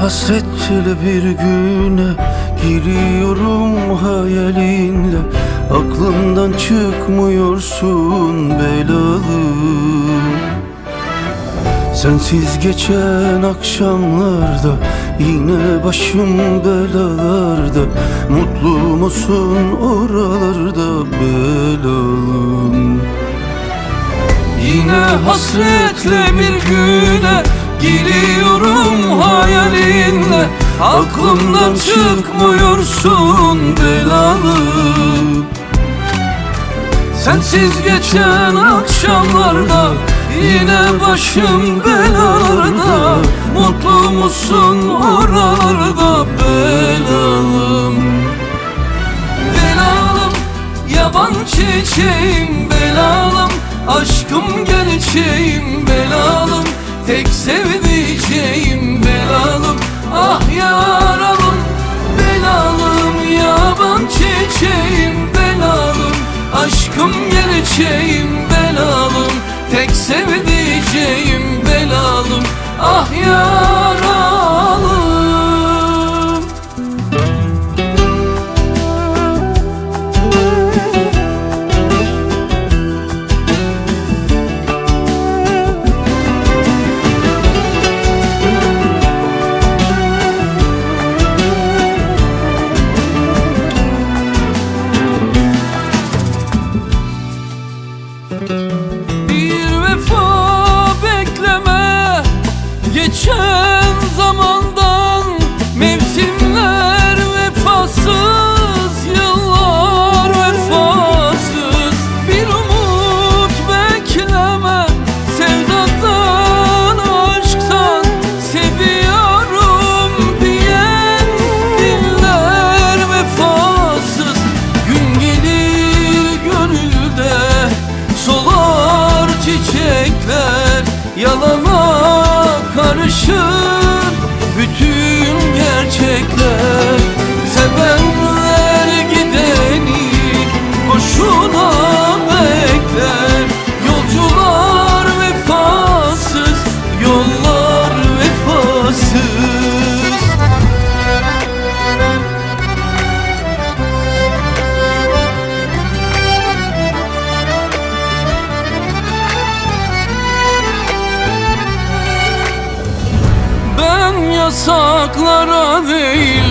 hasretli bir güne Giriyorum hayalinle Aklımdan çıkmıyorsun belalım Sensiz geçen akşamlarda Yine başım belalarda. Mutlu musun oralarda belalım? Yine hasretle bir güne Giriyorum hayalinle. Aklımdan çıkmıyorsun belalım Sensiz geçen akşamlarda Yine başım belalarda. Mutlu musun oralarda belalım? Belalım yaban çiçeğim belalım. Aşkım gerçeğim belalım sevdiceğim belalım. Ah yaralım belalım Yaban çiçeğim belalım. Aşkım gerçeğim belalım. Tek sevdiceğim belalım. Ah yaralım Geçen zamandan Mevsimler vefasız yasaklara değil